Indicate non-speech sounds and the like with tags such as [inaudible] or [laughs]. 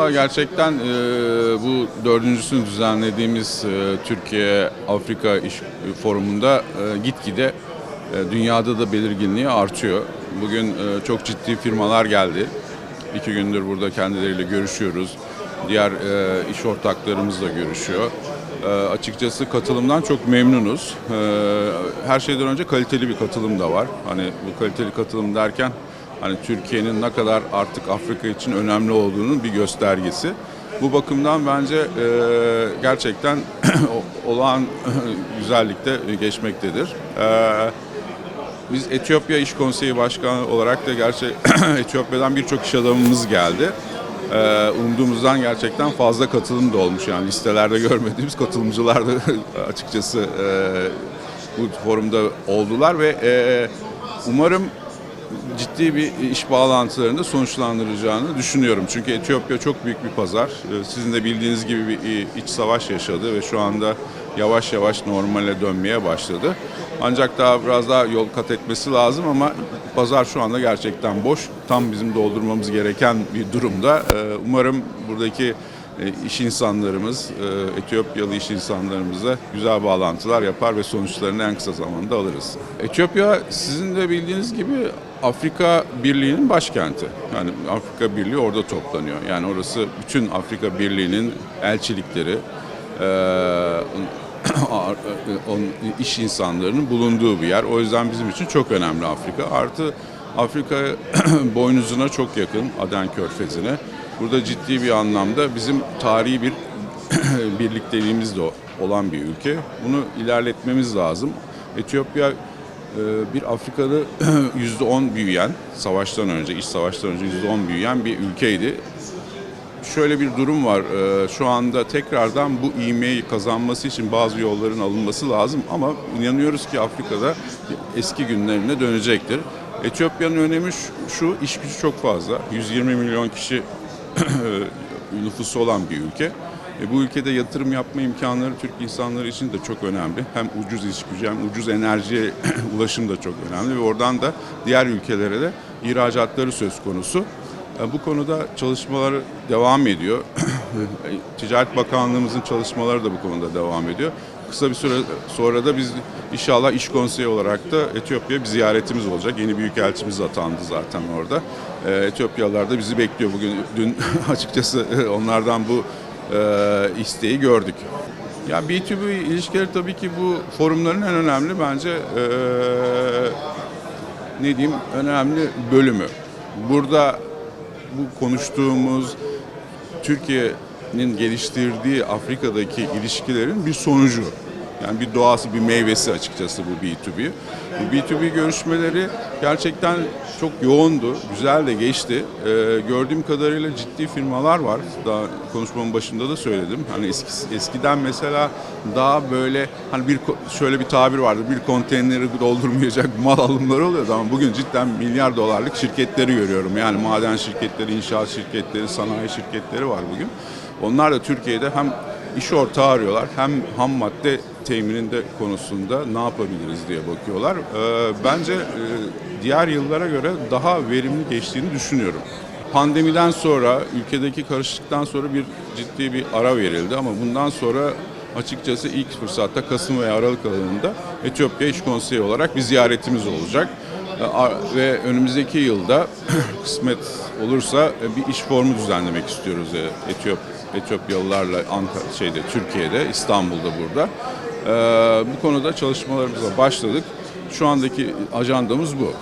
Valla gerçekten e, bu dördüncüsünü düzenlediğimiz e, Türkiye Afrika İş Forumu'nda e, gitgide e, dünyada da belirginliği artıyor. Bugün e, çok ciddi firmalar geldi. İki gündür burada kendileriyle görüşüyoruz. Diğer e, iş ortaklarımızla görüşüyor. E, açıkçası katılımdan çok memnunuz. E, her şeyden önce kaliteli bir katılım da var. Hani bu kaliteli katılım derken hani Türkiye'nin ne kadar artık Afrika için önemli olduğunun bir göstergesi. Bu bakımdan bence e, gerçekten [clears throat] olağan [clears throat] güzellikte geçmektedir. E, biz Etiyopya İş Konseyi Başkanı olarak da gerçi [clears throat] Etiyopya'dan birçok iş adamımız geldi. Ee, umduğumuzdan gerçekten fazla katılım da olmuş yani listelerde görmediğimiz katılımcılar da [laughs] açıkçası e, bu forumda oldular ve e, umarım ciddi bir iş bağlantılarında sonuçlandıracağını düşünüyorum. Çünkü Etiyopya çok büyük bir pazar. Ee, Sizin de bildiğiniz gibi bir iç savaş yaşadı ve şu anda yavaş yavaş normale dönmeye başladı. Ancak daha biraz daha yol kat etmesi lazım ama pazar şu anda gerçekten boş. Tam bizim doldurmamız gereken bir durumda. Ee, Umarım buradaki e, iş insanlarımız, e, Etiyopyalı iş insanlarımızla güzel bağlantılar yapar ve sonuçlarını en kısa zamanda alırız. Etiyopya sizin de bildiğiniz gibi Afrika Birliği'nin başkenti. Yani Afrika Birliği orada toplanıyor. Yani orası bütün Afrika Birliği'nin elçilikleri, [clears throat] iş insanlarının bulunduğu bir yer. O yüzden bizim için çok önemli Afrika. Artı Afrika [clears throat] boynuzuna çok yakın Aden Körfezi'ne. Burada ciddi bir anlamda bizim tarihi bir [clears throat] birlikteliğimiz de olan bir ülke. Bunu ilerletmemiz lazım. Etiyopya bir Afrika'da [clears throat] %10 büyüyen, savaştan önce, iç savaştan önce %10 büyüyen bir ülkeydi şöyle bir durum var. Ee, Şu anda tekrardan bu ivmeyi kazanması için bazı yolların alınması lazım ama inanıyoruz ki Afrika'da eski günlerine dönecektir. Etiyopya'nın önemi şu, iş gücü çok fazla. 120 milyon kişi [clears throat] nüfusu olan bir ülke. E, bu ülkede yatırım yapma imkanları Türk insanları için de çok önemli. Hem ucuz iş gücü hem ucuz enerjiye [clears throat] ulaşım da çok önemli ve oradan da diğer ülkelere de ihracatları söz konusu. E, Bu konuda çalışmaları devam ediyor. [clears throat] Ticaret Bakanlığımızın çalışmaları da bu konuda devam ediyor. Kısa bir süre sonra da biz inşallah iş konseyi olarak da Etiyopya bir ziyaretimiz olacak. Yeni büyükelçimiz atandı zaten orada. E, Etiyopyalılar da bizi bekliyor bugün. Dün [laughs] açıkçası onlardan bu e, isteği gördük. Ya B2B ilişkileri tabii ki bu forumların en önemli bence e, ne diyeyim önemli bölümü. Burada bu konuştuğumuz Türkiye'nin geliştirdiği Afrika'daki ilişkilerin bir sonucu. Yani bir doğası, bir meyvesi açıkçası bu B2B. Bu B2B görüşmeleri gerçekten çok yoğundu, güzel de geçti. Ee, gördüğüm kadarıyla ciddi firmalar var. Daha konuşmamın başında da söyledim. Hani eski, eskiden mesela daha böyle hani bir şöyle bir tabir vardı. Bir konteyneri doldurmayacak mal alımları oluyordu ama bugün cidden milyar dolarlık şirketleri görüyorum. Yani maden şirketleri, inşaat şirketleri, sanayi şirketleri var bugün. Onlar da Türkiye'de hem iş ortağı arıyorlar hem ham madde temininde konusunda ne yapabiliriz diye bakıyorlar. Ee, bence e, diğer yıllara göre daha verimli geçtiğini düşünüyorum. Pandemiden sonra, ülkedeki karışıklıktan sonra bir ciddi bir ara verildi ama bundan sonra açıkçası ilk fırsatta Kasım veya Aralık ayında Etiyopya İş Konseyi olarak bir ziyaretimiz olacak. Ee, Ve önümüzdeki yılda [clears throat] kısmet olursa e, bir iş formu düzenlemek istiyoruz e, Etiyop Etiyopyalılarla Ankara şeyde Türkiye'de İstanbul'da burada. Ee, bu konuda çalışmalarımıza başladık. Şu andaki ajandamız bu.